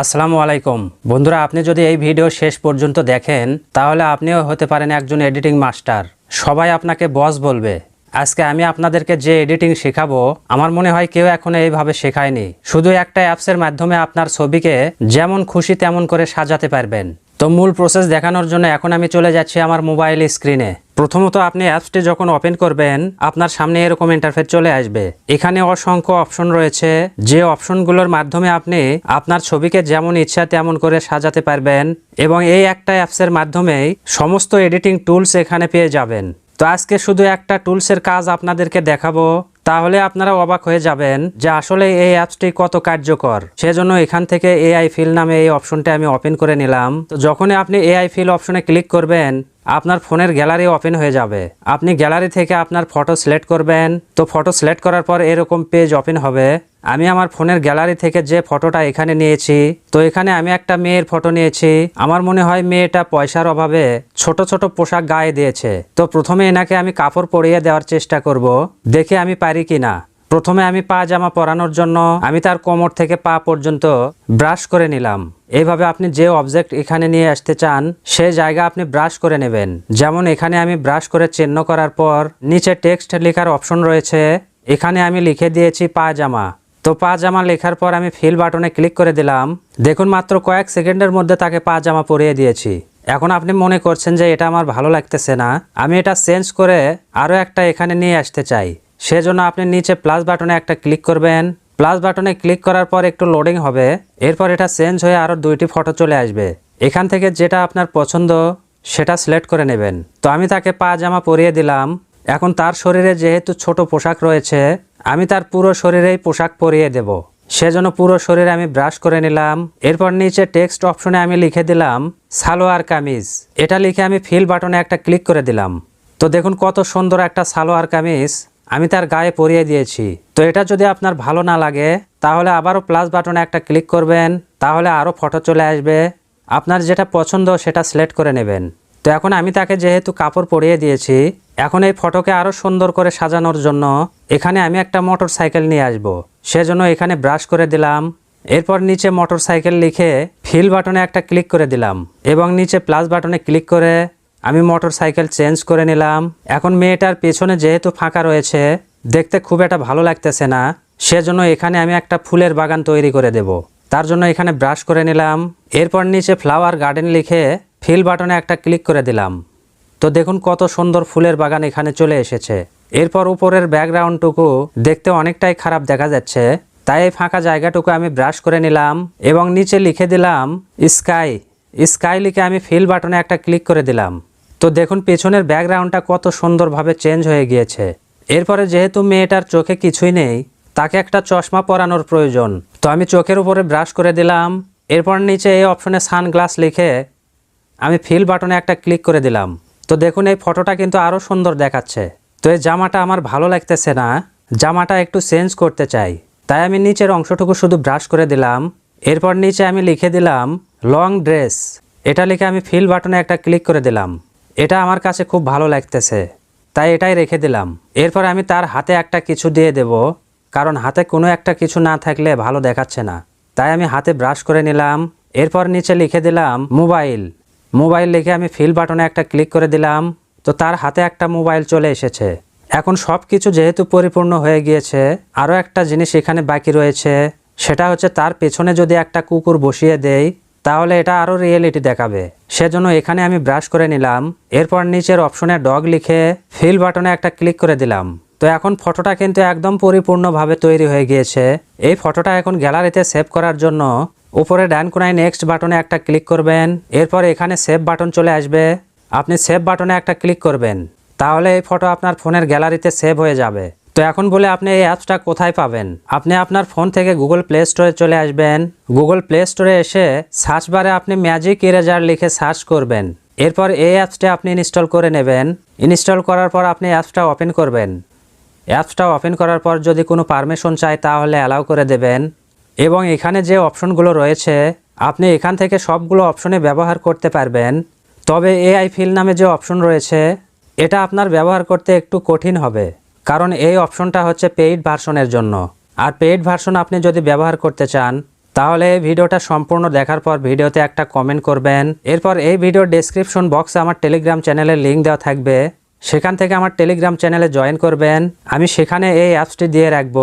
আসসালামু আলাইকুম। বন্ধুরা, আপনি যদি এই ভিডিও শেষ পর্যন্ত দেখেন, তাহলে আপনিও হতে পারেন একজন এডিটিং মাস্টার। সবাই আপনাকে বস বলবে, আজকে আমি আপনাদেরকে যে এডিটিং শেখাবো, আমার মনে হয় কেউ এখনও এইভাবে শেখায়নি। শুধু একটা অ্যাপসের মাধ্যমে আপনার ছবিকে যেমন খুশি তেমন করে সাজাতে পারবেন। তো মূল প্রসেস দেখানোর জন্য এখন আমি চলে যাচ্ছি আমার মোবাইল স্ক্রিনে প্রথমত আপনি অ্যাপসটি যখন ওপেন করবেন, আপনার সামনে এরকম ইন্টারফেস চলে আসবে। এখানে অসংখ্য অপশন রয়েছে। যে অপশনগুলোর মাধ্যমে আপনি আপনার ছবিকে যেমন ইচ্ছা তেমন করে সাজাতে পারবেন এবং এই একটা অ্যাপসের মাধ্যমেই সমস্ত এডিটিং টুলস এখানে পেয়ে যাবেন। তো আজকে শুধু একটা টুলসের কাজ আপনাদেরকে দেখাবো। তাহলে আপনারা অবাক হয়ে যাবেন যে আসলে এই অ্যাপসটি কত কার্যকর। সেজন্য এখান থেকে এআই ফিল নামে এই অপশনটি আমি ওপেন করে নিলাম। তো যখনই আপনি এআই ফিল অপশনে ক্লিক করবেন, আপনার ফোনের গ্যালারি ওপেন হয়ে যাবে। আপনি গ্যালারি থেকে আপনার ফটো সিলেক্ট করবেন। তো ফটো সিলেক্ট করার পর এরকম পেজ ওপেন হবে। আমি আমার ফোনের গ্যালারি থেকে যে ফটোটা এখানে নিয়েছি, তো এখানে আমি একটা মেয়ের ফটো নিয়েছি। আমার মনে হয় মেয়েটা পয়সার অভাবে ছোট ছোট পোশাক গায়ে দিয়েছে। তো প্রথমে এনাকে আমি কাপড় পরিয়ে দেওয়ার চেষ্টা করব, দেখে আমি পারি কিনা। প্রথমে আমি পা জামা পরানোর জন্য আমি তার কোমর থেকে পা পর্যন্ত ব্রাশ করে নিলাম। এইভাবে আপনি যে অবজেক্ট এখানে নিয়ে আসতে চান সেই জায়গা আপনি ব্রাশ করে নেবেন। যেমন এখানে আমি ব্রাশ করে চিহ্ন করার পর নিচে টেক্সট লেখার অপশন রয়েছে। এখানে আমি লিখে দিয়েছি পা জামা। তো পা জামা লেখার পর আমি ফিল বাটনে ক্লিক করে দিলাম। দেখুন, মাত্র কয়েক সেকেন্ডের মধ্যে তাকে পা জামা পরিয়ে দিয়েছি। এখন আপনি মনে করছেন যে এটা আমার ভালো লাগতেছে না। আমি এটা চেঞ্জ করে আরও একটা এখানে নিয়ে আসতে চাই। সেজন্য আপনি নিচে প্লাস বাটনে একটা ক্লিক করবেন। প্লাস বাটনে ক্লিক করার পর একটু লোডিং হবে। এরপর এটা চেঞ্জ হয়ে আরও দুইটি ফটো চলে আসবে। এখান থেকে যেটা আপনার পছন্দ, সেটা সিলেক্ট করে নেবেন। তো আমি তাকে পা জামা পরিয়ে দিলাম। এখন তার শরীরে যেহেতু ছোট পোশাক রয়েছে আমি তার পুরো শরীরেই পোশাক পরিয়ে দেব। সেজন্য পুরো শরীরে আমি ব্রাশ করে নিলাম। এরপর নিচে টেক্সট অপশনে আমি লিখে দিলাম, সালোয়ার কামিজ। এটা লিখে আমি ফিল বাটনে একটা ক্লিক করে দিলাম। তো দেখুন কত সুন্দর একটা সালোয়ার কামিজ আমি তার গায়ে পরিয়ে দিয়েছি। তো এটা যদি আপনার ভালো না লাগে, তাহলে আবারও প্লাস বাটনে একটা ক্লিক করবেন, তাহলে আরও ফটো চলে আসবে। আপনার যেটা পছন্দ সেটা সিলেক্ট করে নেবেন। তো এখন আমি তাকে যেহেতু কাপড় পরিয়ে দিয়েছি এখন এই ফটোকে আরও সুন্দর করে সাজানোর জন্য এখানে আমি একটা মোটর সাইকেল নিয়ে আসব। সেজন্য এখানে ব্রাশ করে দিলাম। এরপর নিচে মোটর সাইকেল লিখে ফিল বাটনে একটা ক্লিক করে দিলাম এবং নিচে প্লাস বাটনে ক্লিক করে আমি মোটর সাইকেল চেঞ্জ করে নিলাম। এখন মেয়েটার পেছনে যেহেতু ফাঁকা রয়েছে, দেখতে খুব একটা ভালো লাগতেছে না। সেজন্য এখানে আমি একটা ফুলের বাগান তৈরি করে দেব। তার জন্য এখানে ব্রাশ করে নিলাম। এরপর নিচে ফ্লাওয়ার গার্ডেন লিখে ফিল বাটনে একটা ক্লিক করে দিলাম। তো দেখুন কত সুন্দর ফুলের বাগান এখানে চলে এসেছে। এরপর উপরের ব্যাকগ্রাউন্ডটুকু দেখতে অনেকটাই খারাপ দেখা যাচ্ছে। তাই এই ফাঁকা জায়গাটুকু আমি ব্রাশ করে নিলাম এবং নিচে লিখে দিলাম স্কাই। স্কাই লিখে আমি ফিল বাটনে একটা ক্লিক করে দিলাম। তো দেখুন পেছনের ব্যাকগ্রাউন্ডটা কত সুন্দরভাবে চেঞ্জ হয়ে গিয়েছে। এরপরে যেহেতু মেয়েটার চোখে কিছুই নেই, তাকে একটা চশমা পরানোর প্রয়োজন। তো আমি চোখের উপরে ব্রাশ করে দিলাম। এরপর নিচে এই অপশনে সানগ্লাস লিখে আমি ফিল বাটনে একটা ক্লিক করে দিলাম। তো দেখুন, এই ফটোটা কিন্তু আরও সুন্দর দেখাচ্ছে। তো এই জামাটা আমার ভালো লাগতেছে না। জামাটা একটু চেঞ্জ করতে চাই। তাই আমি নিচের অংশটুকু শুধু ব্রাশ করে দিলাম। এরপর নিচে আমি লিখে দিলাম, লং ড্রেস। এটা লিখে আমি ফিল বাটনে একটা ক্লিক করে দিলাম। এটা আমার কাছে খুব ভালো লাগতেছে। তাই এটাই রেখে দিলাম। এরপর আমি তার হাতে একটা কিছু দিয়ে দেব, কারণ হাতে কোনো একটা কিছু না থাকলে ভালো দেখাচ্ছে না। তাই আমি হাতে ব্রাশ করে নিলাম। এরপর নিচে লিখে দিলাম, মোবাইল। মোবাইল লিখে আমি ফিল বাটনে একটা ক্লিক করে দিলাম, তো তার হাতে একটা মোবাইল চলে এসেছে। এখন সব কিছু যেহেতু পরিপূর্ণ হয়ে গিয়েছে, আরও একটা জিনিস এখানে বাকি রয়েছে, সেটা হচ্ছে তার পেছনে যদি একটা কুকুর বসিয়ে দেই, তাহলে এটা আরও রিয়েলিটি দেখাবে। সেজন্য এখানে আমি ব্রাশ করে নিলাম, এরপর নিচের অপশনে ডগ লিখে ফিল বাটনে একটা ক্লিক করে দিলাম। তো এখন ফটোটা কিন্তু একদম পরিপূর্ণভাবে তৈরি হয়ে গিয়েছে। এই ফটোটা এখন গ্যালারিতে সেভ করার জন্য উপরে ডান কোনায় নেক্সট বাটনে একটা ক্লিক করবেন। এরপর এখানে সেভ বাটন চলে আসবে। আপনি সেভ বাটনে একটা ক্লিক করবেন। তাহলে এই ফটো আপনার ফোনের গ্যালারিতে সেভ হয়ে যাবে। তো এখন বলে আপনি এই অ্যাপসটা কোথায় পাবেন? আপনি আপনার ফোন থেকে গুগল প্লে স্টোরে চলে আসবেন। গুগল প্লে স্টোরে এসে সার্চ বারে আপনি ম্যাজিক ইরেজার লিখে সার্চ করবেন। এরপর এই অ্যাপসটা আপনি ইনস্টল করে নেবেন। ইনস্টল করার পর আপনি অ্যাপসটা ওপেন করবেন। অ্যাপসটা ওপেন করার পর যদি কোনো পারমিশন চাই তাহলে অ্যালাউ করে দেবেন। এবং এখানে যে অপশনগুলো রয়েছে, আপনি এখান থেকে সবগুলো অপশনে ব্যবহার করতে পারবেন। তবে এআই ফিল নামে যে অপশন রয়েছে, এটা আপনার ব্যবহার করতে একটু কঠিন হবে, কারণ এই অপশনটা হচ্ছে পেইড ভার্সনের জন্য। আর পেইড ভার্সন আপনি যদি ব্যবহার করতে চান, তাহলে এই ভিডিওটা সম্পূর্ণ দেখার পর ভিডিওতে একটা কমেন্ট করবেন। এরপর এই ভিডিওর ডেসক্রিপশন বক্সে আমার টেলিগ্রাম চ্যানেলের লিঙ্ক দেওয়া থাকবে। সেখান থেকে আমার টেলিগ্রাম চ্যানেলে জয়েন করবেন। আমি সেখানে এই অ্যাপসটি দিয়ে রাখব।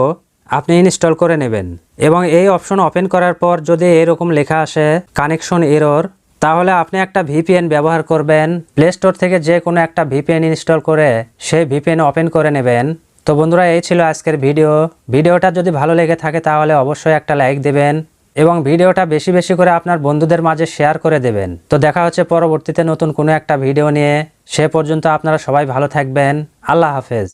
আপনি ইনস্টল করে নেবেন। এবং এই অপশন ওপেন করার পর যদি এরকম লেখা আসে, কানেকশন এরর, তাহলে আপনি একটা ভিপিএন ব্যবহার করবেন। প্লে স্টোর থেকে যে কোনো একটা ভিপিএন ইনস্টল করে সেই ভিপিএন ওপেন করে নেবেন। তো বন্ধুরা, এই ছিল আজকের ভিডিও। ভিডিওটা যদি ভালো লেগে থাকে, তাহলে অবশ্যই একটা লাইক দেবেন এবং ভিডিওটা বেশি বেশি করে আপনার বন্ধুদের মাঝে শেয়ার করে দেবেন। তো দেখা হচ্ছে পরবর্তীতে নতুন কোনো একটা ভিডিও নিয়ে। সে পর্যন্ত আপনারা সবাই ভালো থাকবেন। আল্লাহ হাফেজ।